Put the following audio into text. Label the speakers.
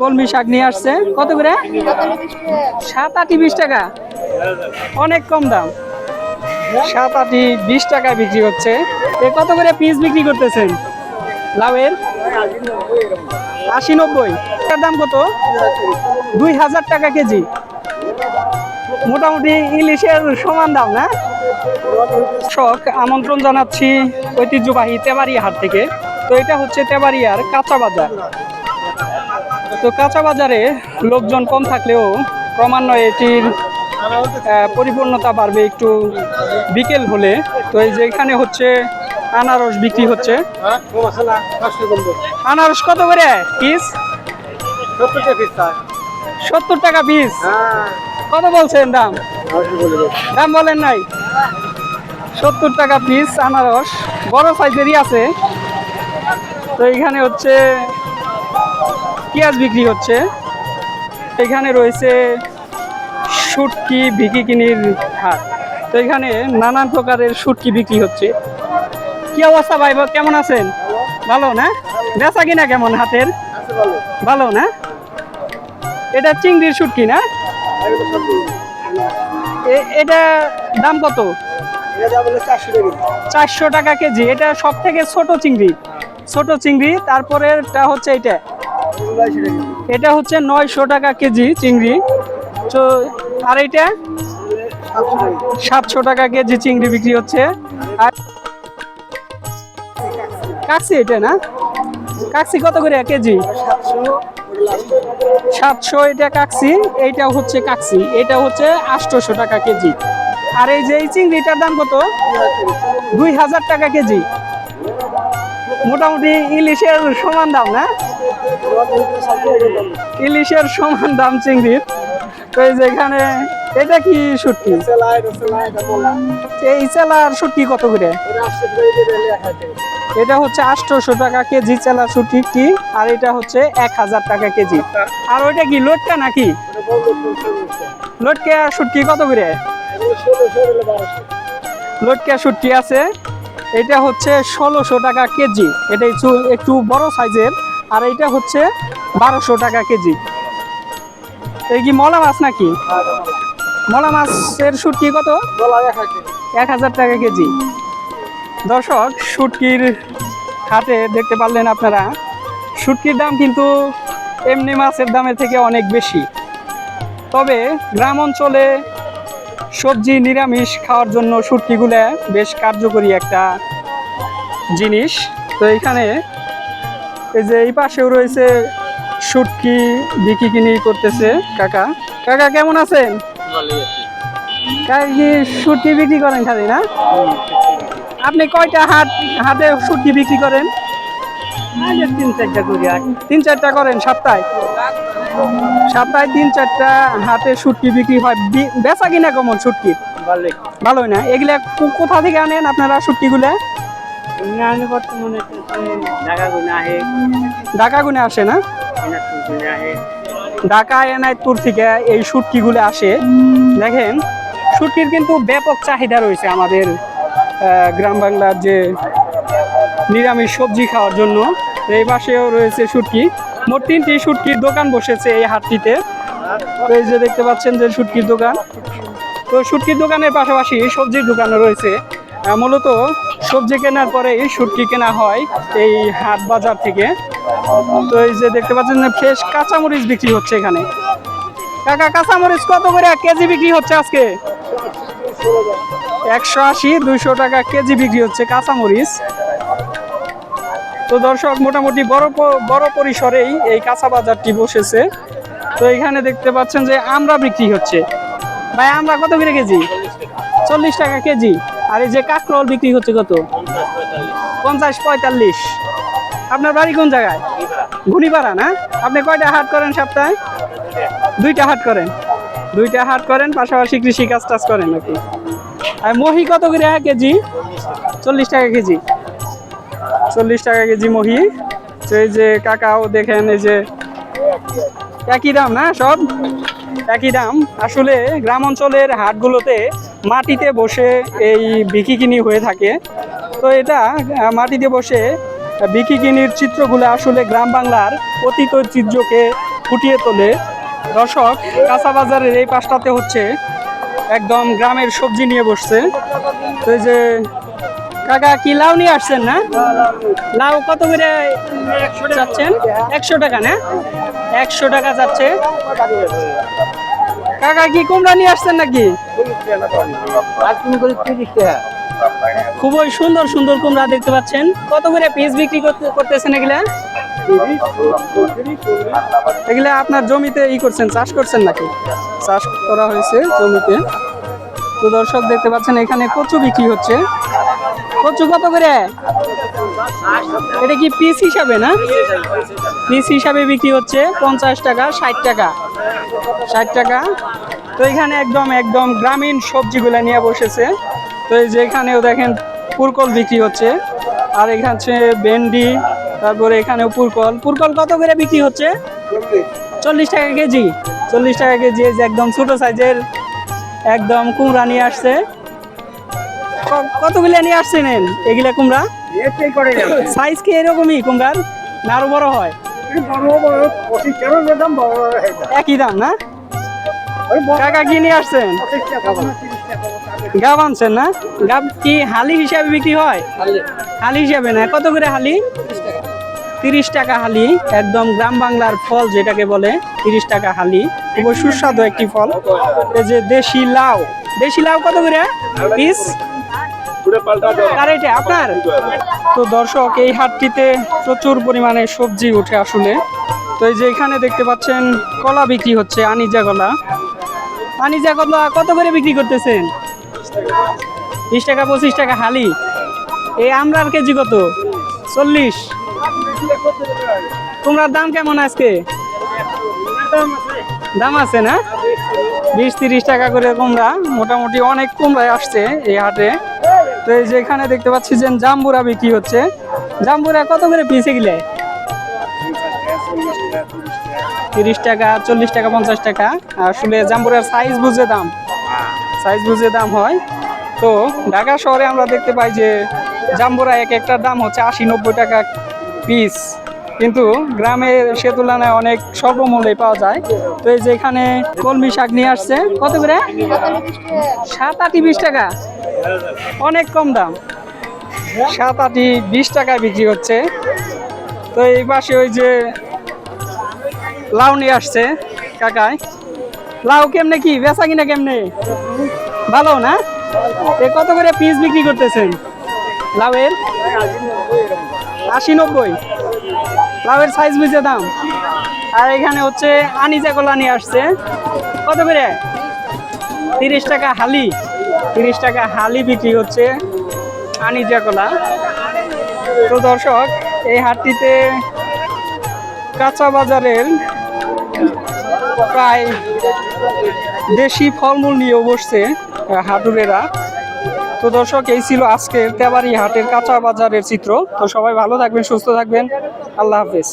Speaker 1: কলমি শাক নিয়ে আসছে। কত করে? সাত আটি বিশ টাকা। অনেক কম দাম। সাত আটি বিশ টাকায় বিক্রি হচ্ছে। এ কত করে পিস বিক্রি করতেছেন? লাউয়ের? আশি নব্বই। এটার দাম কত? দুই হাজার টাকা কেজি। মোটামুটি ইলিশের সমান দাম, না? শখ আমন্ত্রণ জানাচ্ছি ঐতিহ্যবাহী তেবারিয়া হাট থেকে। তো এটা হচ্ছে তেবারিয়ার কাঁচা বাজার। তো কাঁচা বাজারে লোকজন কম থাকলেও ক্রমান্বয়ে এটির পরিপূর্ণতা বাড়বে একটু বিকেল হলে। তো এই যে এখানে হচ্ছে আনারস বিক্রি হচ্ছে। আনারস কত করে? পিস? সত্তর টাকা পিস। কত বলছেন দাম? দাম বলেন নাই। সত্তর টাকা পিস আনারস। বড় সাইজেরই আছে। তো এখানে হচ্ছে পেঁয়াজ বিক্রি হচ্ছে। এখানে রয়েছে শুটকি বিকিকিনির হাট। তো এখানে নানান প্রকারের শুটকি বিক্রি হচ্ছে। কি অবস্থা ভাই কেমন আছেন? ভালো না? বেচা কিনা কেমন হাতের ভালো না? এটা চিংড়ির শুটকি না? এটা দাম কত? চারশো টাকা কেজি। এটা সব থেকে ছোট চিংড়ি। ছোট চিংড়ি তারপরে এটা হচ্ছে এটা। এটা হচ্ছে নয়শো টাকা কেজি চিংড়ি। তো আর এটা সাতশো টাকা কেজি চিংড়ি বিক্রি হচ্ছে। আর কাকসি এটা না? কাকসি কত করে কেজি? সাতশো এটা কাকসি এইটা হচ্ছে কাকসি। এটা হচ্ছে আটশোশো টাকা কেজি। আর এই যে এই চিংড়িটার দাম কত? দুই হাজার টাকা কেজি। মোটামুটি ইলিশের সমান দাম না? ইলিশের সমান দাম চিংড়ির তো এই যে এখানে, এটা কি শুটকি? এই চেলার শুটকি কত করে? এটা হচ্ছে আটশোশো টাকা কেজি চেলা শুটকি আর এটা হচ্ছে এক হাজার টাকা কেজি। আর ওইটা কি লোটকা নাকি? লোটকা শুটকি কত করে? লটকা শুটকি আছে। এটা হচ্ছে ষোলোশো টাকা কেজি। এটা একটু বড় সাইজের। আর এইটা হচ্ছে বারোশো টাকা কেজি। এই কি মলা মাছ নাকি? মলা মাছের শুটকি কত? এক হাজার টাকা কেজি। দর্শক শুটকির হাটে দেখতে পারলেন আপনারা শুটকির দাম কিন্তু এমনি মাছের দামের থেকে অনেক বেশি। তবে গ্রাম অঞ্চলে সবজি নিরামিষ খাওয়ার জন্য শুটকিগুলো বেশ কার্যকরী একটা জিনিস। তো এখানে এই যে এই পাশেও রয়েছে শুটকি বিক্রি কিনি করতেছে কাকা। কাকা কেমন আছেন? কাকা কি শুটকি বিক্রি করেন খালি না? আপনি কয়টা হাট হাটে শুটকি বিক্রি করেন? তিন চারটা করি তিন চারটা করেন সপ্তাহে? সপ্তাহে তিন চারটা হাতে শুটকি বিক্রি হয়। বেচা কিনা কেমন শুটকি? ভালোই। না? এগুলা কোথা থেকে আনেন আপনারা শুটকিগুলা? ঢাকা গুনে আসে না? ঢাকা এনায়তপুর থেকে এই শুটকিগুলো আসে। দেখেন কিন্তু ব্যাপক চাহিদা রয়েছে আমাদের গ্রাম বাংলার যে নিরামিষ সবজি খাওয়ার জন্য। এই পাশেও রয়েছে শুটকি মোট তিনটি শুটকির দোকান বসেছে এই হাটটিতে। এই যে দেখতে পাচ্ছেন যে শুটকির দোকান। তো শুটকির দোকানের পাশাপাশি সবজির দোকানও রয়েছে। মূলত সবজি কেনার পরে এই শুটকি কেনা হয় এই হাট বাজার থেকে। তো এই যে দেখতে পাচ্ছেন ফ্রেশ কাঁচামরিচ বিক্রি হচ্ছে এখানে। কাকা, কাঁচামরিচ কত করে কেজি বিক্রি হচ্ছে আজকে? একশো আশি, দুইশো টাকা কেজি বিক্রি হচ্ছে কাঁচামরিচ। তো দর্শক, মোটামুটি বড় বড় পরিসরেই এই কাঁচা বাজারটি বসেছে। তো এখানে দেখতে পাচ্ছেন যে আমরা বিক্রি হচ্ছে। ভাই, আমরা কত করে কেজি? চল্লিশ টাকা কেজি। আর এই যে কাঁকরোল বিক্রি হচ্ছে কত? পঞ্চাশ, পঁয়তাল্লিশ। আপনার বাড়ি কোন জায়গায়? ঘুনিপাড়া না? আপনি কয়টা হাট করেন সপ্তাহে? দুইটা হাট করেন। দুইটা হাট করেন, পাশাপাশি কৃষি কাজ টাজ করেন নাকি? আর মহি কত করে এক কেজি? চল্লিশ টাকা কেজি। চল্লিশ টাকা কেজি মহি। তো এই যে কাকাও দেখেন, এই যে একই দাম না সব? একই দাম। আসলে গ্রাম অঞ্চলের হাটগুলোতে মাটিতে বসে এই বিকিকিনি হয়ে থাকে। তো এটা মাটিতে বসে বিকিকিনির চিত্রগুলো আসলে গ্রাম বাংলার অতীত ঐতিহ্যকে ফুটিয়ে তোলে। দর্শক কাঁচা বাজারের এই পাশটাতে হচ্ছে একদম গ্রামের সবজি নিয়ে বসছে। তো এই যে, কাকা কি লাউ নিয়ে আসছেন না? লাউ কত করে যাচ্ছেন? একশো টাকা না? একশো টাকা যাচ্ছে। কাকা কি কুমড়া নিয়ে আসছেন নাকি? খুবই সুন্দর সুন্দর কুমড়া দেখতে পাচ্ছেন। কত করে পিস বিক্রি করতে- করতেছেন এগুলা? এগুলা আপনার জমিতে ই করছেন, চাষ করছেন নাকি? চাষ করা হয়েছে জমিতে। তো দর্শক দেখতে পাচ্ছেন, এখানে কচু বিক্রি হচ্ছে। কচু কত করে? এটা কি পিস হিসাবে না? পিস হিসাবে বিক্রি হচ্ছে পঞ্চাশ টাকা, ষাট টাকা। ষাট টাকা। তো এখানে একদম একদম গ্রামীণ সবজিগুলো নিয়ে বসেছে। তো এই যে এখানেও দেখেন পুরকল বিক্রি হচ্ছে। আর এখানে ভেন্ডি, তারপরে এখানেও পুরকল। পুরকল কত করে বিক্রি হচ্ছে? চল্লিশ টাকা কেজি। চল্লিশ টাকা কেজি একদম ছোট সাইজের একদম কুমড়া নিয়ে আসছে। কতগুলো নিয়ে আসছেন এগুলা কুমড়া? সাইজ কি এরকমই কুমড়ার? না আরও বড় হয়? একই দাম না? কাকা কি নিয়ে আসছেন? গাব আনছেন না? গাব কি হালি হিসাবে বিক্রি হয়? হালি। হিসাবে না। কত করে হালি? তিরিশ টাকা। হালি। একদম গ্রাম বাংলার ফল যেটাকে বলে তিরিশ টাকা হালি। খুবই সুস্বাদু একটি ফল। এই যে দেশি লাউ। দেশি লাউ কত করে? পিস আপনার, তো দর্শক, এই হাটটিতে প্রচুর পরিমাণে সবজি উঠে আসলে। তো এই যে এখানে দেখতে পাচ্ছেন, কলা বিক্রি হচ্ছে, আনিজা কলা। আনিজা কলা কত করে বিক্রি করতেছেন? বিশ টাকা, পঁচিশ টাকা হালি। এই আমরার কেজি কত? চল্লিশ। তোমরা দাম কেমন আজকে? দাম আছে না? বিশ, তিরিশ টাকা করে কুমড়া মোটামুটি অনেক কুমড়ায় আসছে এই হাটে। তো এই যে এখানে দেখতে পাচ্ছি যে জাম্বুরা বিক্রি হচ্ছে। জাম্বুরা কত করে পিসে গেলে তিরিশ টাকা, চল্লিশ টাকা, পঞ্চাশ টাকা। আসলে জাম্বুরার সাইজ বুঝে দাম। সাইজ বুঝে দাম হয়। তো ঢাকা শহরে আমরা দেখতে পাই যে জাম্বুরা এক একটার দাম হচ্ছে আশি, নব্বই টাকা পিস কিন্তু গ্রামে সে তুলনায় অনেক স্বল্প মূল্যে পাওয়া যায়। তো এই যে এখানে কলমি শাক নিয়ে আসছে। কত করে? সাত আটি বিশ টাকা। অনেক কম দাম। সাত আটি বিশ টাকায় বিক্রি হচ্ছে। তো এই পাশে ওই যে লাউ নিয়ে আসছে কাকায়। লাউ কেমনে কি? বেচা কিনা কেমনে? ভালো না? এ কত করে পিস বিক্রি করতেছেন? লাউয়ের? আশি নব্বই। লাউয়ের সাইজ বুঝে দাম। আর এখানে হচ্ছে আনিজা কলা নিয়ে আসছে। কত করে? তিরিশ টাকা হালি। তিরিশ টাকা হালি বিক্রি হচ্ছে আনিজা কলা। তো দর্শক, এই হাটটিতে কাঁচা বাজারের প্রায় দেশি ফলমূল নিয়েও বসছে হাটুরেরা। তো দর্শক, এই ছিল আজকের তেবারি হাটের কাঁচা বাজারের চিত্র। তো সবাই ভালো থাকবেন, সুস্থ থাকবেন। আল্লাহ হাফেজ।